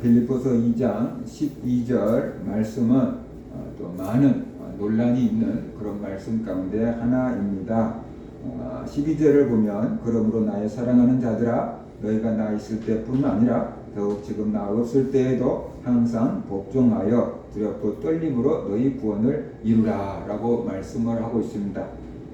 빌립보서 2장 12절 말씀은 어, 또 많은 어, 논란이 있는 그런 말씀 가운데 하나입니다. 어, 12절을 보면 그러므로 나의 사랑하는 자들아 너희가 나 있을 때뿐 아니라 더욱 지금 나 없을 때에도 항상 복종하여 두렵고 떨림으로 너희 구원을 이루라 라고 말씀을 하고 있습니다.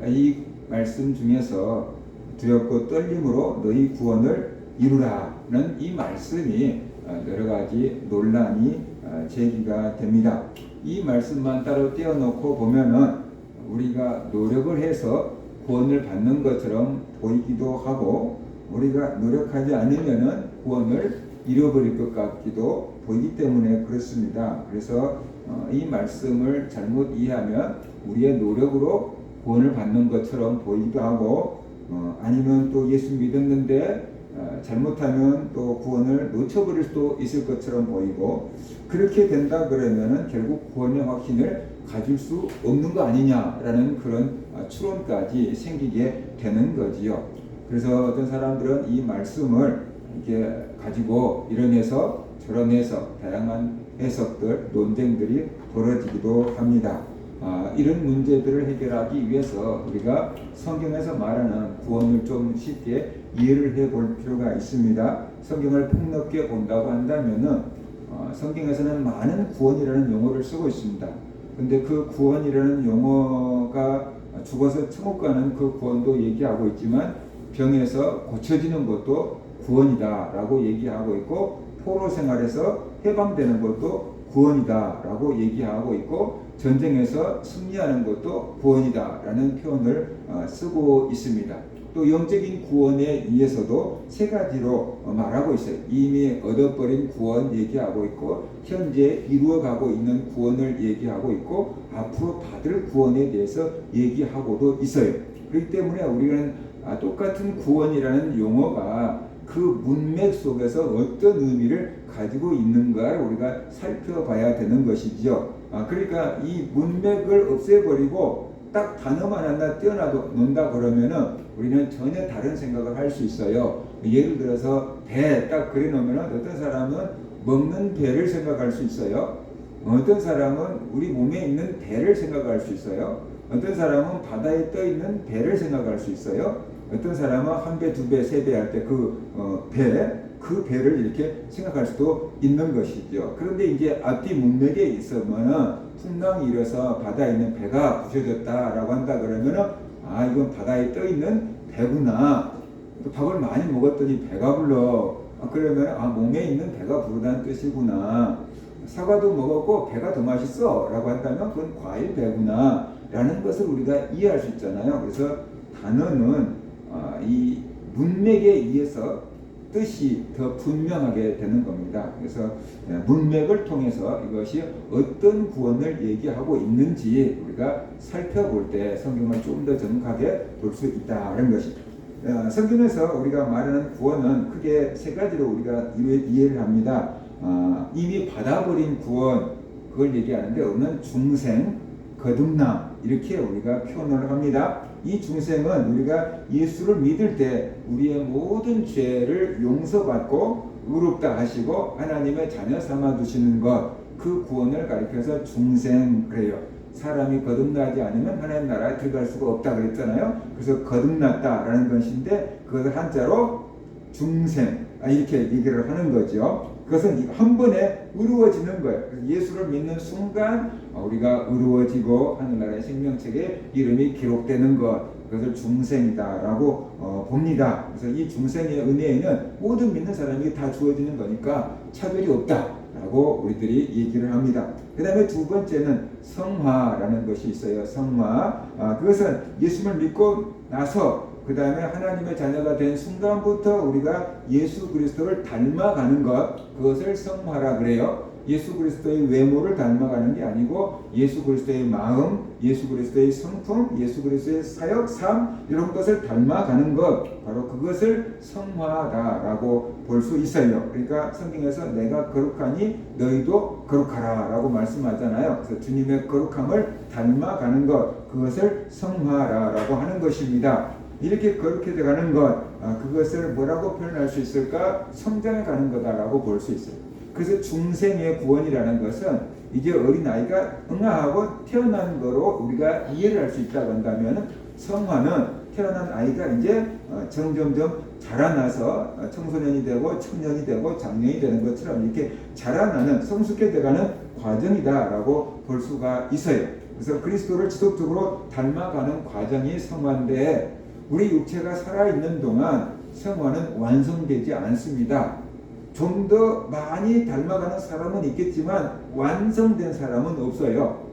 이 말씀 중에서 두렵고 떨림으로 너희 구원을 이루라는 이 말씀이 어, 여러 가지 논란이 어, 제기가 됩니다. 이 말씀만 따로 떼어놓고 보면은 우리가 노력을 해서 구원을 받는 것처럼 보이기도 하고 우리가 노력하지 않으면은 구원을 잃어버릴 것 같기도 보이기 때문에 그렇습니다. 그래서 어, 이 말씀을 잘못 이해하면 우리의 노력으로 구원을 받는 것처럼 보이기도 하고 어, 아니면 또 예수 믿었는데 어, 잘못하면 또 구원을 놓쳐버릴 수도 있을 것처럼 보이고 그렇게 된다 그러면은 결국 구원의 확신을 가질 수 없는 거 아니냐라는 그런 아, 추론까지 생기게 되는 거지요. 그래서 어떤 사람들은 이 말씀을 이렇게 가지고 이런 해석 저런 해석 다양한 해석들 논쟁들이 벌어지기도 합니다. 아, 이런 문제들을 해결하기 위해서 우리가 성경에서 말하는 구원을 좀 쉽게 이해를 해 볼 필요가 있습니다. 성경을 폭넓게 본다고 한다면은 어, 성경에서는 많은 구원이라는 용어를 쓰고 있습니다. 근데 그 구원이라는 용어가 죽어서 천국 가는 그 구원도 얘기하고 있지만 병에서 고쳐지는 것도 구원이다라고 얘기하고 있고 포로 생활에서 해방되는 것도 구원이다라고 얘기하고 있고 전쟁에서 승리하는 것도 구원이다라는 표현을 어, 쓰고 있습니다. 또 영적인 구원에 의해서도 세 가지로 어, 말하고 있어요. 이미 얻어버린 구원 얘기하고 있고 현재 이루어가고 있는 구원을 얘기하고 있고 앞으로 받을 구원에 대해서 얘기하고도 있어요. 그렇기 때문에 우리는 아, 똑같은 구원이라는 용어가 그 문맥 속에서 어떤 의미를 가지고 있는가를 우리가 살펴봐야 되는 것이지요. 아, 그러니까 이 문맥을 없애버리고 딱 단어만 하나 떼어놔도 논다 그러면은 우리는 전혀 다른 생각을 할 수 있어요. 예를 들어서 배 딱 그려놓으면 어떤 사람은 먹는 배를 생각할 수 있어요. 어떤 사람은 우리 몸에 있는 배를 생각할 수 있어요. 어떤 사람은 바다에 떠 있는 배를 생각할 수 있어요. 어떤 사람은 한 배, 두 배, 세 배 할 때그 어, 배, 그 배를 이렇게 생각할 수도 있는 것이죠. 그런데 이제 앞뒤 문맥에 있으면은 풍랑이 일어서 바다에 있는 배가 부셔졌다라고 한다 그러면은 아 이건 바다에 떠 있는 배구나. 또 밥을 많이 먹었더니 배가 불러. 아, 그러면 아 몸에 있는 배가 부르다는 뜻이구나. 사과도 먹었고 배가 더 맛있어라고 한다면 그건 과일 배구나. 라는 것을 우리가 이해할 수 있잖아요. 그래서 단어는 어, 이 문맥에 의해서 뜻이 더 분명하게 되는 겁니다. 그래서 예, 문맥을 통해서 이것이 어떤 구원을 얘기하고 있는지 우리가 살펴볼 때 성경을 좀더 정확하게 볼 수 있다는 것입니다. 어, 성경에서 우리가 말하는 구원은 크게 세 가지로 우리가 이해를 합니다. 어, 이미 받아버린 구원 그걸 얘기하는데 오늘 중생, 거듭남 이렇게 우리가 표현을 합니다. 이 중생은 우리가 예수를 믿을 때 우리의 모든 죄를 용서받고 의롭다 하시고 하나님의 자녀 삼아 두시는 것 그 구원을 가리켜서 중생 그래요. 사람이 거듭나지 않으면 하나님 나라에 들어갈 수가 없다 그랬잖아요. 그래서 거듭났다라는 것인데 그것을 한자로 중생 아, 이렇게 얘기를 하는 거죠. 그것은 한 번에 의루어지는 거예요. 예수를 믿는 순간 우리가 의루어지고 하늘나라의 생명책에 이름이 기록되는 것 그것을 중생이다라고 어, 봅니다. 그래서 이 중생의 은혜에는 모든 믿는 사람이 다 주어지는 거니까 차별이 없다라고 우리들이 얘기를 합니다. 그 다음에 두 번째는 성화라는 것이 있어요. 성화. 아, 그것은 예수를 믿고 나서 그 다음에 하나님의 자녀가 된 순간부터 우리가 예수 그리스도를 닮아가는 것, 그것을 성화라 그래요. 예수 그리스도의 외모를 닮아가는 게 아니고 예수 그리스도의 마음, 예수 그리스도의 성품, 예수 그리스도의 사역, 삶 이런 것을 닮아가는 것 바로 그것을 성화다라고 볼 수 있어요. 그러니까 성경에서 내가 거룩하니 너희도 거룩하라라고 말씀하잖아요. 그래서 주님의 거룩함을 닮아가는 것 그것을 성화라라고 하는 것입니다. 이렇게 거룩해져 가는 것 아, 그것을 뭐라고 표현할 수 있을까? 성장해 가는 거다라고 볼 수 있어요. 그래서 중생의 구원이라는 것은 이제 어린아이가 응아하고 태어난 거로 우리가 이해를 할 수 있다고 한다면 성화는 태어난 아이가 이제 어, 점점점 자라나서 어, 청소년이 되고 청년이 되고 장년이 되는 것처럼 이렇게 자라나는 성숙해져가는 과정이다라고 볼 수가 있어요. 그래서 그리스도를 지속적으로 닮아가는 과정이 성화인데 우리 육체가 살아있는 동안 성화는 완성되지 않습니다. 좀 더 많이 닮아가는 사람은 있겠지만 완성된 사람은 없어요.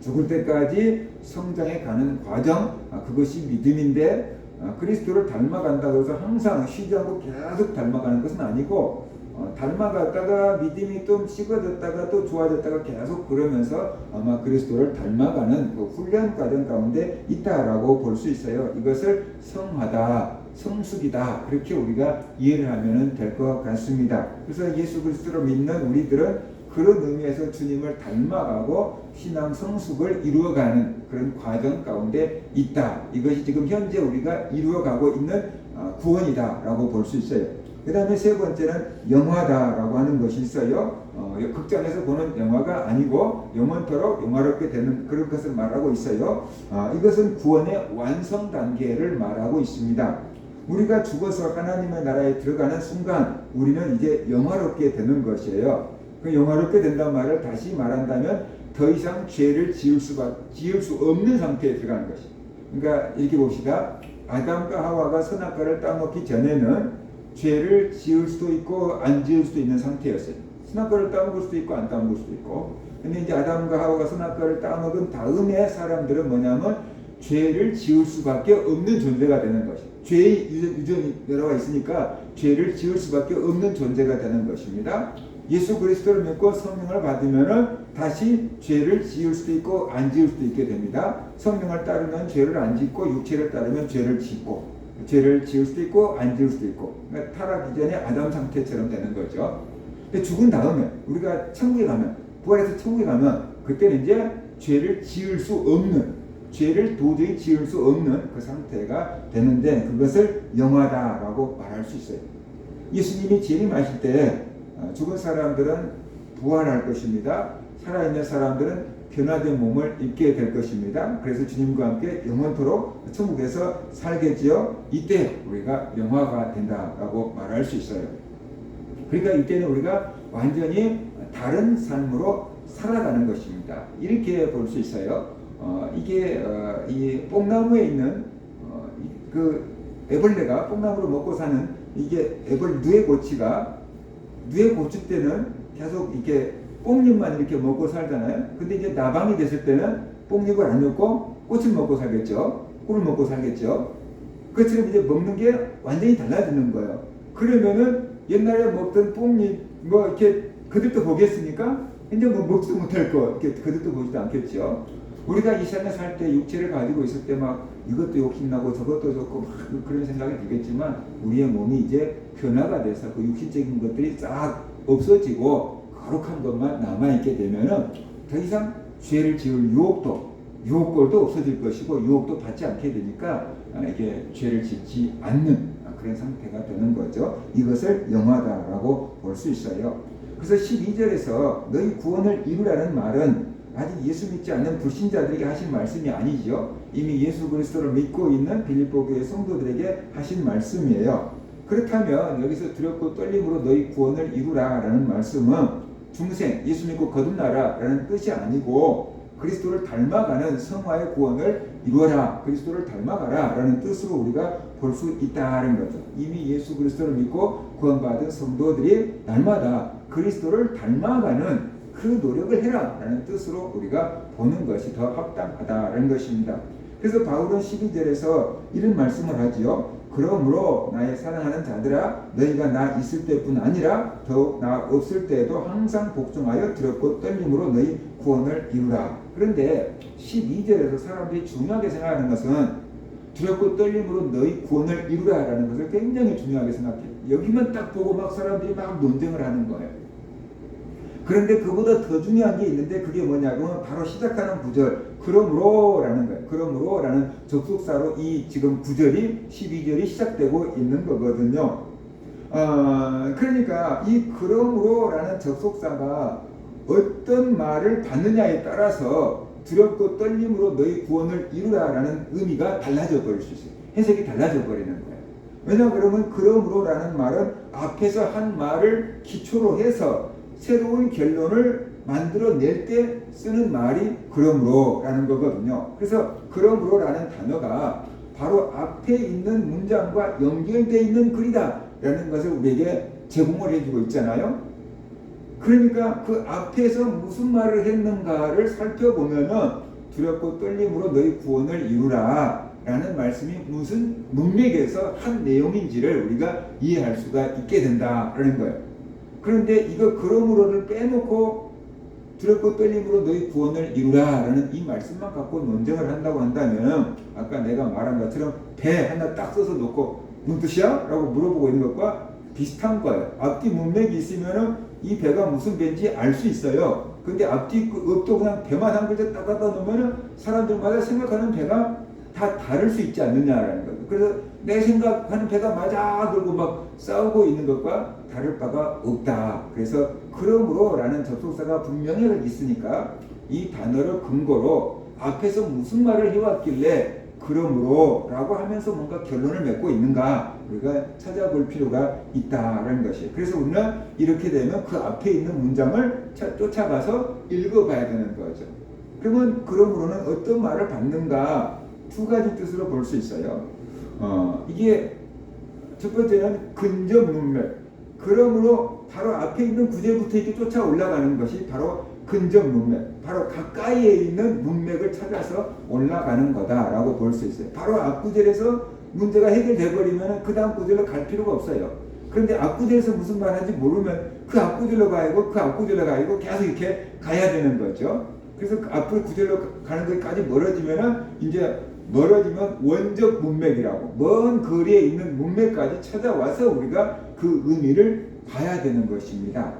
죽을 때까지 성장해 가는 과정 아, 그것이 믿음인데 아, 그리스도를 닮아간다고 해서 항상 쉬지 않고 계속 닮아가는 것은 아니고 어, 닮아갔다가 믿음이 좀 식어졌다가 또 좋아졌다가 계속 그러면서 아마 그리스도를 닮아가는 그 훈련 과정 가운데 있다라고 볼 수 있어요. 이것을 성화다, 성숙이다 그렇게 우리가 이해를 하면 될 것 같습니다. 그래서 예수 그리스도를 믿는 우리들은 그런 의미에서 주님을 닮아가고 신앙 성숙을 이루어가는 그런 과정 가운데 있다. 이것이 지금 현재 우리가 이루어가고 있는 어, 구원이다라고 볼 수 있어요. 그 다음에 세 번째는 영화다라고 하는 것이 있어요. 어, 극장에서 보는 영화가 아니고 영원토록 영화롭게 되는 그런 것을 말하고 있어요. 아, 이것은 구원의 완성 단계를 말하고 있습니다. 우리가 죽어서 하나님의 나라에 들어가는 순간 우리는 이제 영화롭게 되는 것이에요. 그 영화롭게 된다는 말을 다시 말한다면 더 이상 죄를 지을 수가 지을 수 없는 상태에 들어가는 것이. 그러니까 이렇게 봅시다. 아담과 하와가 선악과를 따먹기 전에는 죄를 지을 수도 있고 안 지을 수도 있는 상태였어요. 선악과를 따먹을 수도 있고 안 따먹을 수도 있고. 근데 이제 아담과 하와가 선악과를 따먹은 다음에 사람들은 뭐냐면 죄를 지을 수밖에 없는 존재가 되는 것이. 죄의 유전이 내려와 있으니까 죄를 지을 수밖에 없는 존재가 되는 것입니다. 예수 그리스도를 믿고 성령을 받으면은 다시 죄를 지을 수도 있고 안 지을 수도 있게 됩니다. 성령을 따르면 죄를 안 짓고 육체를 따르면 죄를 짓고 죄를 지을 수도 있고 안 지을 수도 있고 그러니까 타락 이전에 아담 상태처럼 되는 거죠. 근데 죽은 다음에 우리가 천국에 가면 부활해서 천국에 가면 그때는 이제 죄를 지을 수 없는 죄를 도저히 지을 수 없는 그 상태가 되는데 그것을 영화다라고 말할 수 있어요. 예수님이 재림하실 때 어, 죽은 사람들은 부활할 것입니다. 살아있는 사람들은 변화된 몸을 입게 될 것입니다. 그래서 주님과 함께 영원토록 천국에서 살겠지요. 이때 우리가 영화가 된다라고 말할 수 있어요. 그러니까 이때는 우리가 완전히 다른 삶으로 살아가는 것입니다. 이렇게 볼 수 있어요. 어, 이게 어, 이 뽕나무에 있는 어, 그 애벌레가 뽕나무로 먹고 사는 이게 애벌 누에 고치가 누에 고칠 때는 계속 이렇게 뽕잎만 이렇게 먹고 살잖아요. 근데 이제 나방이 됐을 때는 뽕잎을 안 먹고 꽃을 먹고 살겠죠. 꿀을 먹고 살겠죠. 그처럼 이제 먹는 게 완전히 달라지는 거예요. 그러면은 옛날에 먹던 뽕잎 뭐 이렇게 그들도 보겠습니까? 이제 뭐 먹지도 못할 거 이렇게 그들도 보지도 않겠죠. 우리가 이 세상에 살 때 육체를 가지고 있을 때 막 이것도 욕심나고 저것도 좋고 막 그런 생각이 들겠지만 우리의 몸이 이제 변화가 돼서 그 육신적인 것들이 싹 없어지고 거룩한 것만 남아있게 되면은 더 이상 죄를 지을 유혹도 유혹골도 없어질 것이고 유혹도 받지 않게 되니까 아, 이게 죄를 짓지 않는 그런 상태가 되는 거죠. 이것을 영화다라고 볼 수 있어요. 그래서 12절에서 너희 구원을 이루라는 말은 아직 예수 믿지 않는 불신자들에게 하신 말씀이 아니죠. 이미 예수 그리스도를 믿고 있는 빌립보 교회 성도들에게 하신 말씀이에요. 그렇다면 여기서 두렵고 떨림으로 너희 구원을 이루라라는 말씀은 중생 예수 믿고 거듭나라라는 뜻이 아니고 그리스도를 닮아가는 성화의 구원을 이루어라 그리스도를 닮아가라라는 뜻으로 우리가 볼 수 있다는 거죠. 이미 예수 그리스도를 믿고 구원받은 성도들이 날마다 그리스도를 닮아가는 그 노력을 해라라는 뜻으로 우리가 보는 것이 더 합당하다는 것입니다. 그래서 바울은 12절에서 이런 말씀을 하지요. 그러므로 나의 사랑하는 자들아 너희가 나 있을 때뿐 아니라 더욱 나 없을 때에도 항상 복종하여 두렵고 떨림으로 너희 구원을 이루라. 그런데 12절에서 사람들이 중요하게 생각하는 것은 두렵고 떨림으로 너희 구원을 이루라라는 것을 굉장히 중요하게 생각해요. 여기만 딱 보고 막 사람들이 막 논쟁을 하는 거예요. 그런데 그보다 더 중요한 게 있는데 그게 뭐냐면 바로 시작하는 구절 그러므로라는 거예요. 그러므로라는 접속사로 이 지금 구절이 12절이 시작되고 있는 거거든요. 어, 그러니까 이 그러므로라는 접속사가 어떤 말을 받느냐에 따라서 두렵고 떨림으로 너희 구원을 이루라라는 의미가 달라져 버릴 수 있어요. 해석이 달라져 버리는 거예요. 왜냐 그러면 그러므로라는 말은 앞에서 한 말을 기초로 해서 새로운 결론을 만들어낼 때 쓰는 말이 그러므로라는 거거든요. 그래서 그러므로라는 단어가 바로 앞에 있는 문장과 연결되어 있는 글이다라는 것을 우리에게 제공을 해주고 있잖아요. 그러니까 그 앞에서 무슨 말을 했는가를 살펴보면은 두렵고 떨림으로 너희 구원을 이루라 라는 말씀이 무슨 문맥에서 한 내용인지를 우리가 이해할 수가 있게 된다라는 거예요. 그런데 이거 그러므로를 빼놓고 두렵고 떨림으로 너희 구원을 이루라라는 이 말씀만 갖고 논쟁을 한다고 한다면 아까 내가 말한 것처럼 배 하나 딱 써서 놓고 무슨 뜻이야? 라고 물어보고 있는 것과 비슷한 거예요. 앞뒤 문맥이 있으면은 이 배가 무슨 배인지 알 수 있어요. 근데 앞뒤 그 없도 그냥 배만 한 글자 딱 갖다 놓으면은 사람들마다 생각하는 배가 다 다를 수 있지 않느냐라는 거죠. 그래서 내 생각하는 배가 맞아 그러고 막 싸우고 있는 것과 다를 바가 없다. 그래서 그러므로라는 접속사가 분명히 있으니까 이 단어를 근거로 앞에서 무슨 말을 해왔길래 그러므로라고 하면서 뭔가 결론을 맺고 있는가 우리가 찾아볼 필요가 있다라는 것이에요. 그래서 우리는 이렇게 되면 그 앞에 있는 문장을 차- 쫓아가서 읽어봐야 되는 거죠. 그러면 그러므로는 어떤 말을 받는가 두 가지 뜻으로 볼 수 있어요. 어, 이게 첫 번째는 근접 문맥. 그러므로 바로 앞에 있는 구절부터 이렇게 쫓아 올라가는 것이 바로 근접 문맥. 바로 가까이에 있는 문맥을 찾아서 올라가는 거다라고 볼 수 있어요. 바로 앞 구절에서 문제가 해결돼 버리면 그 다음 구절로 갈 필요가 없어요. 그런데 앞 구절에서 무슨 말 하는지 모르면 그 앞 구절로 가고 그 앞 구절로 가고 계속 이렇게 가야 되는 거죠. 그래서 그 앞을 구절로 가는 것까지 멀어지면은 이제 멀어지면 원적 문맥이라고 먼 거리에 있는 문맥까지 찾아와서 우리가 그 의미를 봐야 되는 것입니다.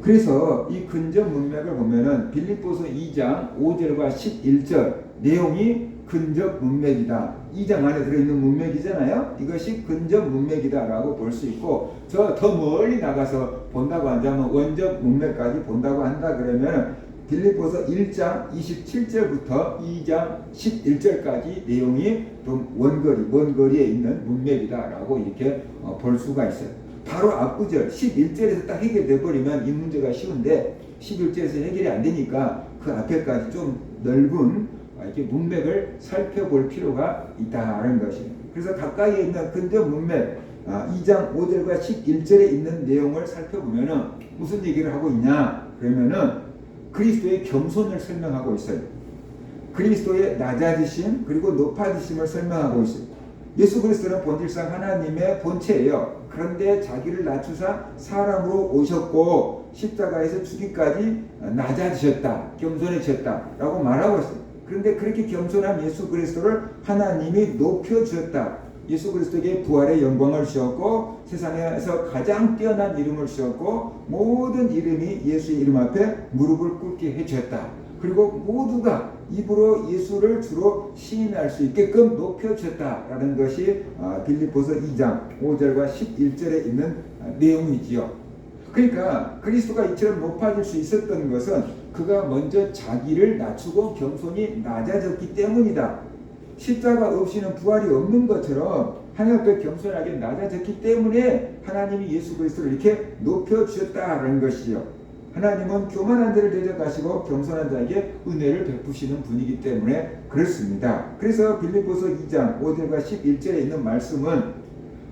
그래서 이 근접 문맥을 보면은 빌립보서 2장 5절과 11절 내용이 근접 문맥이다. 2장 안에 들어있는 문맥이잖아요. 이것이 근접 문맥이다라고 볼 수 있고 저 더 멀리 나가서 본다고 한다면 원적 문맥까지 본다고 한다 그러면 빌립보서 1장 27절부터 2장 11절까지 내용이 좀 원거리, 먼 거리에 있는 문맥이다라고 이렇게 어, 볼 수가 있어요. 바로 앞구절 11절에서 딱 해결돼 버리면 이 문제가 쉬운데 11절에서 해결이 안 되니까 그 앞에까지 좀 넓은 아, 이렇게 문맥을 살펴볼 필요가 있다는 것입니다. 그래서 가까이에 있는 근접 문맥 아, 2장 5절과 11절에 있는 내용을 살펴보면은 무슨 얘기를 하고 있냐? 그러면은 그리스도의 겸손을 설명하고 있어요. 그리스도의 낮아지심 그리고 높아지심을 설명하고 있어요. 예수 그리스도는 본질상 하나님의 본체예요. 그런데 자기를 낮추사 사람으로 오셨고 십자가에서 죽기까지 낮아지셨다, 겸손해지셨다라고 말하고 있어요. 그런데 그렇게 겸손한 예수 그리스도를 하나님이 높여주셨다. 예수 그리스도에게 부활의 영광을 주었고 세상에서 가장 뛰어난 이름을 주었고 모든 이름이 예수의 이름 앞에 무릎을 꿇게 해주었다. 그리고 모두가 입으로 예수를 주로 시인할 수 있게끔 높여주셨다라는 것이 아, 빌립보서 2장 5절과 11절에 있는 아, 내용이지요. 그러니까 그리스도가 이처럼 높아질 수 있었던 것은 그가 먼저 자기를 낮추고 겸손히 낮아졌기 때문이다. 십자가 없이는 부활이 없는 것처럼 하나님 앞에 겸손하게 낮아졌기 때문에 하나님이 예수 그리스도를 이렇게 높여 주셨다는 것이요. 하나님은 교만한 자를 대적하시고 겸손한 자에게 은혜를 베푸시는 분이기 때문에 그렇습니다. 그래서 빌립보서 2장 5절과 11절에 있는 말씀은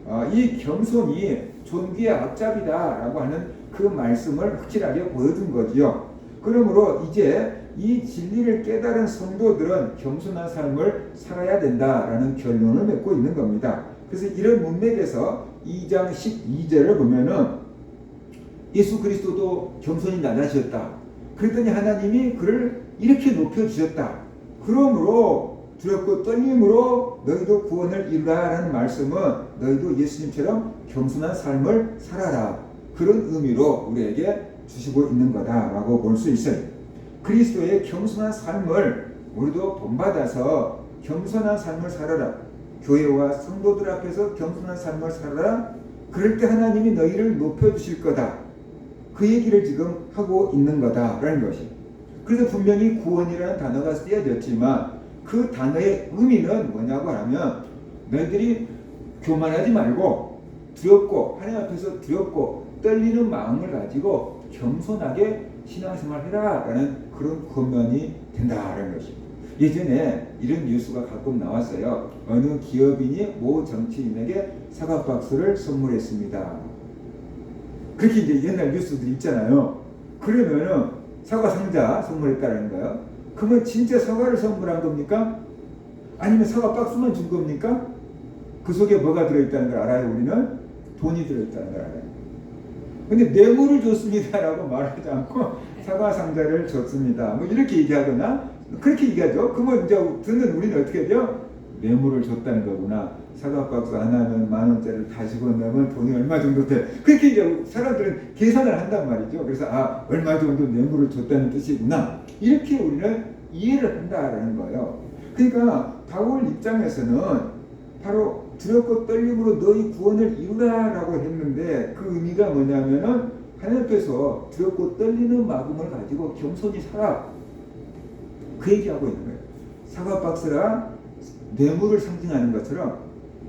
어, 이 겸손이 존귀의 앞잡이다라고 하는 그 말씀을 확실하게 보여준 거지요. 그러므로 이제 이 진리를 깨달은 성도들은 겸손한 삶을 살아야 된다라는 결론을 맺고 있는 겁니다. 그래서 이런 문맥에서 2장 12절을 보면은 예수 그리스도도 겸손히 낮아지셨다. 그랬더니 하나님이 그를 이렇게 높여주셨다. 그러므로 두렵고 떨림으로 너희도 구원을 이루라라는 말씀은 너희도 예수님처럼 겸손한 삶을 살아라. 그런 의미로 우리에게 주시고 있는 거다라고 볼 수 있어요. 그리스도의 겸손한 삶을 우리도 본받아서 겸손한 삶을 살아라. 교회와 성도들 앞에서 겸손한 삶을 살아라. 그럴 때 하나님이 너희를 높여주실 거다. 그 얘기를 지금 하고 있는 거다라는 것이. 그래서 분명히 구원이라는 단어가 쓰여졌지만 그 단어의 의미는 뭐냐고 하면 너희들이 교만하지 말고 두렵고 하나님 앞에서 두렵고 떨리는 마음을 가지고 겸손하게 신앙생활 해라라는 그런 권면이 된다라는 것입니다. 예전에 이런 뉴스가 가끔 나왔어요. 어느 기업인이 모 정치인에게 사과 박스를 선물했습니다. 그렇게 이제 옛날 뉴스들 있잖아요. 그러면은 사과 상자 선물했다는 거예요. 그러면 진짜 사과를 선물한 겁니까? 아니면 사과 박스만 준 겁니까? 그 속에 뭐가 들어있다는 걸 알아요, 우리는? 돈이 들어있다는 걸 알아요. 근데 뇌물을 줬습니다라고 말하지 않고 사과 상자를 줬습니다. 뭐 이렇게 얘기하거나 그렇게 얘기하죠. 그러면 이제 듣는 우리는 어떻게 돼요? 뇌물을 줬다는 거구나. 사과 박스 하나는 만 원짜리를 다 집어넣으면 돈이 얼마 정도 돼. 그렇게 이제 사람들은 계산을 한단 말이죠. 그래서 아 얼마 정도 뇌물을 줬다는 뜻이구나. 이렇게 우리는 이해를 한다라는 거예요. 그러니까 바울 입장에서는 바로 두렵고 떨림으로 너희 구원을 이루라라고 했는데 그 의미가 뭐냐면은 하나님 앞에서 두렵고 떨리는 마음을 가지고 겸손히 살아. 그 얘기하고 있는 거예요. 사과 박스라 뇌물을 상징하는 것처럼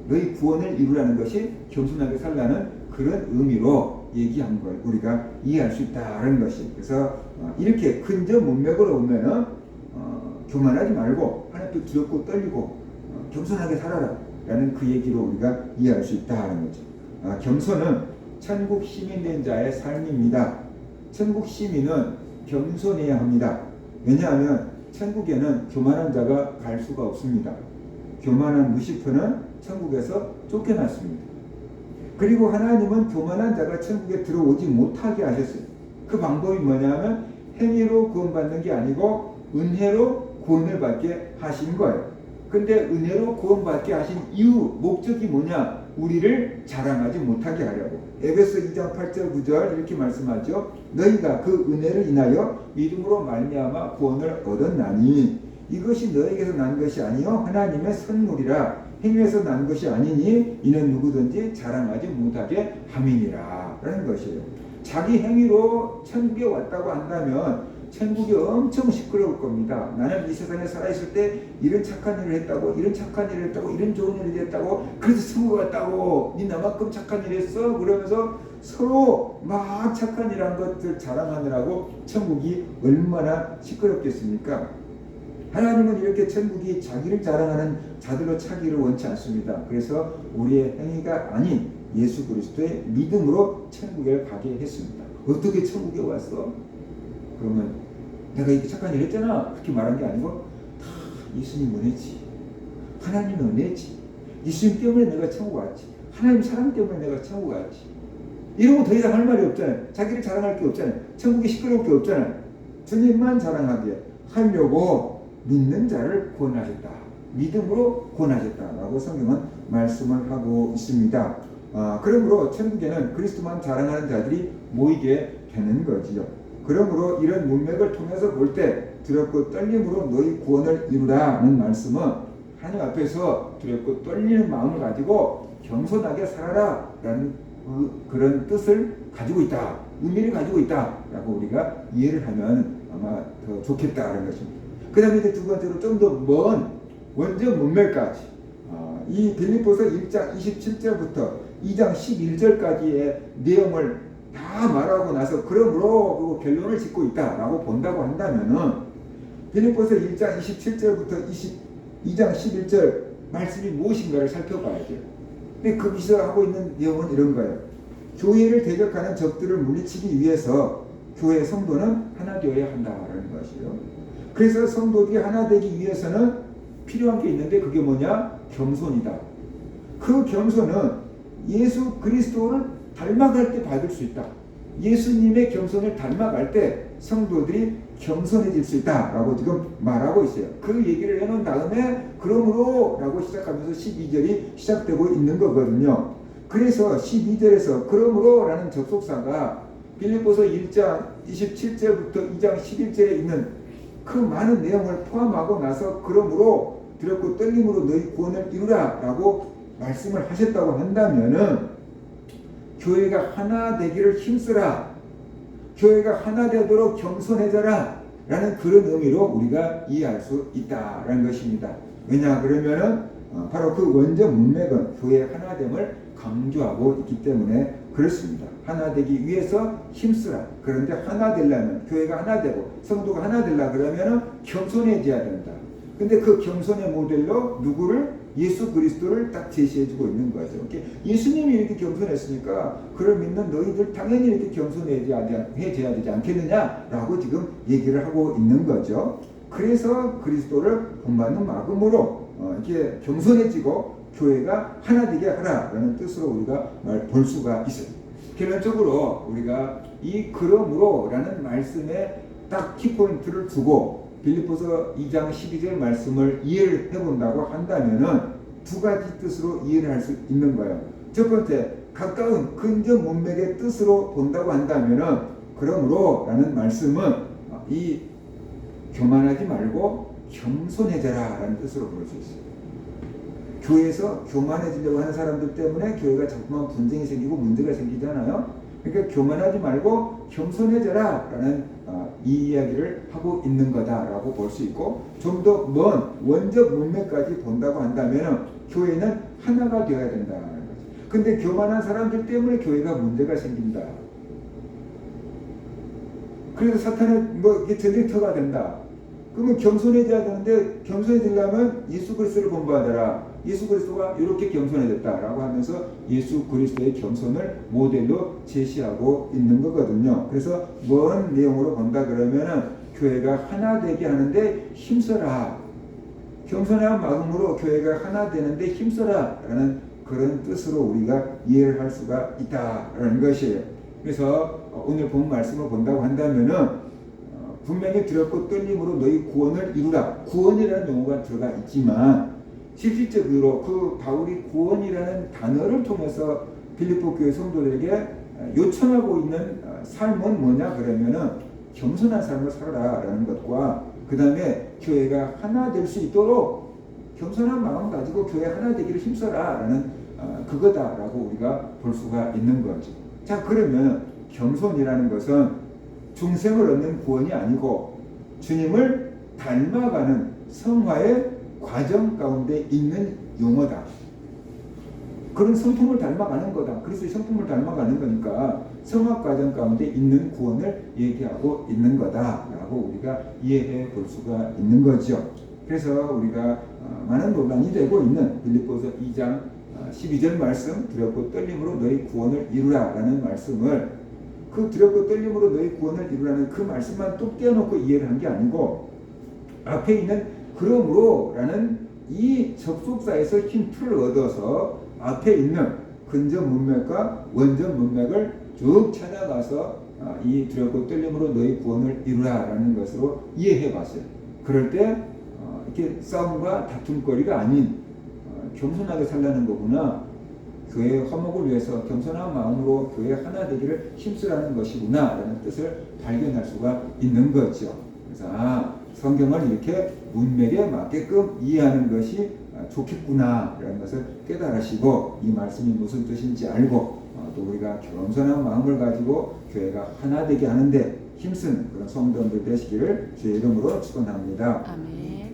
너희 구원을 이루라는 것이 겸손하게 살라는 그런 의미로 얘기한 걸 우리가 이해할 수 있다는 것이. 그래서 어, 이렇게 큰점 문맥으로 보면은 어, 교만하지 말고 하나님 두렵고 떨리고 어, 겸손하게 살아라. 라는 그 얘기로 우리가 이해할 수 있다는 거죠. 아, 겸손은 천국 시민 된 자의 삶입니다. 천국 시민은 겸손해야 합니다. 왜냐하면 천국에는 교만한 자가 갈 수가 없습니다. 교만한 루시퍼는 천국에서 쫓겨났습니다. 그리고 하나님은 교만한 자가 천국에 들어오지 못하게 하셨어요. 그 방법이 뭐냐면 행위로 구원받는 게 아니고 은혜로 구원을 받게 하신 거예요. 근데 은혜로 구원받게 하신 이유, 목적이 뭐냐? 우리를 자랑하지 못하게 하려고. 에베소 2장 8절 9절 이렇게 말씀하죠. 너희가 그 은혜를 인하여 믿음으로 말미암아 구원을 얻었나니 이것이 너에게서 난 것이 아니요 하나님의 선물이라 행위에서 난 것이 아니니 이는 누구든지 자랑하지 못하게 함이니라 라는 것이에요. 자기 행위로 천국에 왔다고 한다면 천국이 엄청 시끄러울 겁니다. 나는 이 세상에 살아있을 때 이런 착한 일을 했다고, 이런 착한 일을 했다고, 이런 좋은 일을 했다고, 그래서 천국 갔다고, 니 나만큼 착한 일 했어? 그러면서 서로 막 착한 일 한 것들 자랑하느라고 천국이 얼마나 시끄럽겠습니까? 하나님은 이렇게 천국이 자기를 자랑하는 자들로 차기를 원치 않습니다. 그래서 우리의 행위가 아닌 예수 그리스도의 믿음으로 천국에 가게 했습니다. 어떻게 천국에 왔어? 그러면 내가 이렇게 착한 일 했잖아. 그렇게 말한 게 아니고 다 예수님 은혜지. 하나님 은혜지. 예수님 때문에 내가 천국 왔지. 하나님 사랑 때문에 내가 천국 왔지. 이러면 더 이상 할 말이 없잖아요. 자기를 자랑할 게 없잖아요. 천국이 시끄러울 게 없잖아요. 주님만 자랑하게 하려고 믿는 자를 구원하셨다. 믿음으로 구원하셨다라고 성경은 말씀을 하고 있습니다. 아, 그러므로 천국에는 그리스도만 자랑하는 자들이 모이게 되는 거지요. 그러므로 이런 문맥을 통해서 볼 때 두렵고 떨림으로 너희 구원을 이루라는 말씀은 하나님 앞에서 두렵고 떨리는 마음을 가지고 겸손하게 살아라 라는 그, 그런 뜻을 가지고 있다, 의미를 가지고 있다 라고 우리가 이해를 하면 아마 더 좋겠다는 것입니다. 그 다음에 두 번째로 좀 더 먼 원전 문맥까지. 어, 이 빌립보서 1장 27절부터 2장 11절까지의 내용을 다 말하고 나서 그러므로 그 결론을 짓고 있다라고 본다고 한다면은 빌립보서 1장 27절부터 22장 11절 말씀이 무엇인가를 살펴봐야죠. 근데 거기서 하고 있는 내용은 이런 거예요. 교회를 대적하는 적들을 물리치기 위해서 교회 성도는 하나 되어야 한다라는 것이요. 그래서 성도들이 하나 되기 위해서는 필요한 게 있는데 그게 뭐냐? 겸손이다. 그 겸손은 예수 그리스도를 닮아갈 때 받을 수 있다. 예수님의 겸손을 닮아갈 때 성도들이 겸손해질 수 있다라고 지금 말하고 있어요. 그 얘기를 해놓은 다음에 그러므로 라고 시작하면서 12절이 시작되고 있는 거거든요. 그래서 12절에서 그러므로 라는 접속사가 빌립보서 1장 27절부터 2장 11절에 있는 그 많은 내용을 포함하고 나서 그러므로 두렵고 떨림으로 너희 구원을 이루라라고 말씀을 하셨다고 한다면은 교회가 하나 되기를 힘쓰라. 교회가 하나 되도록 겸손해져라. 라는 그런 의미로 우리가 이해할 수 있다라는 것입니다. 왜냐 그러면은 어, 바로 그 원전 문맥은 교회의 하나됨을 강조하고 있기 때문에 그렇습니다. 하나 되기 위해서 힘쓰라. 그런데 하나 되려면 교회가 하나 되고 성도가 하나 되려 그러면은 겸손해져야 된다. 근데 그 겸손의 모델로 누구를 예수 그리스도를 딱 제시해주고 있는 거죠. 이렇게 예수님이 이렇게 겸손했으니까 그를 믿는 너희들 당연히 이렇게 겸손해져야 되지 않겠느냐라고 지금 얘기를 하고 있는 거죠. 그래서 그리스도를 본받는 마음으로 어, 이렇게 겸손해지고 교회가 하나 되게 하라라는 뜻으로 우리가 말볼 수가 있어요. 결론적으로 우리가 이 그러므로라는 말씀에 딱 키포인트를 두고 빌립보서 2장 12절 말씀을 이해를 해본다고 한다면은 두 가지 뜻으로 이해를 할 수 있는 거예요. 첫 번째, 가까운 근접 문맥의 뜻으로 본다고 한다면은 그러므로 라는 말씀은 이 교만하지 말고 겸손해져라 라는 뜻으로 볼 수 있어요. 교회에서 교만해지려고 하는 사람들 때문에 교회가 자꾸만 분쟁이 생기고 문제가 생기잖아요. 그러니까 교만하지 말고 겸손해져라 라는 어, 이 이야기를 하고 있는 거다라고 볼 수 있고 좀 더 먼 원적 문맥까지 본다고 한다면 교회는 하나가 되어야 된다는 거죠. 근데 교만한 사람들 때문에 교회가 문제가 생긴다. 그래서 사탄은 뭐 이게 전쟁터가 된다. 그러면 겸손해져야 되는데 겸손해지려면 예수 그리스도를 본받아라. 예수 그리스도가 이렇게 겸손해졌다라고 하면서 예수 그리스도의 겸손을 모델로 제시하고 있는 거거든요. 그래서 먼 내용으로 본다 그러면은 교회가 하나 되게 하는데 힘써라. 겸손한 마음으로 교회가 하나 되는데 힘써라라는 그런 뜻으로 우리가 이해를 할 수가 있다라는 것이에요. 그래서 오늘 본 말씀을 본다고 한다면은 어, 분명히 두렵고 떨림으로 너희 구원을 이루라. 구원이라는 용어가 들어가 있지만 실질적으로 그 바울이 구원이라는 단어를 통해서 빌립보 교회 성도들에게 요청하고 있는 어, 삶은 뭐냐 그러면은 겸손한 삶을 살아라라는 것과 그 다음에 교회가 하나 될 수 있도록 겸손한 마음 가지고 교회 하나 되기를 힘써라라는 어, 그거다라고 우리가 볼 수가 있는 거죠. 자 그러면 겸손이라는 것은 중생을 얻는 구원이 아니고 주님을 닮아가는 성화의 과정 가운데 있는 용어다. 그런 성품을 닮아가는 거다. 그래서 성품을 닮아가는 거니까 성화 과정 가운데 있는 구원을 얘기하고 있는 거다라고 우리가 이해해 볼 수가 있는 거죠. 그래서 우리가 어, 많은 논란이 되고 있는 빌립보서 2장 12절 말씀 두렵고 떨림으로 너희 구원을 이루라라는 말씀을 그 두렵고 떨림으로 너희 구원을 이루라는 그 말씀만 또 떼어놓고 이해를 한 게 아니고 앞에 있는 그러므로 라는 이 접속사에서 힌트를 얻어서 앞에 있는 근접 문맥과 원전 문맥을 쭉 찾아가서 아, 이 두렵고 떨림으로 너희 구원을 이루라라는 것으로 이해해 봤어요. 그럴 때 어, 이렇게 싸움과 다툼거리가 아닌 어, 겸손하게 살라는 거구나. 교회의 화목을 위해서 겸손한 마음으로 교회 하나 되기를 힘쓰라는 것이구나 라는 뜻을 발견할 수가 있는 거죠. 그래서 아, 성경을 이렇게 문맥에 맞게끔 이해하는 것이 아, 좋겠구나 라는 것을 깨달으시고 이 말씀이 무슨 뜻인지 알고 어, 또 우리가 겸손한 마음을 가지고 교회가 하나 되게 하는데 힘쓰는 그런 성도들 되시기를 주의 이름으로 축원합니다. 아멘.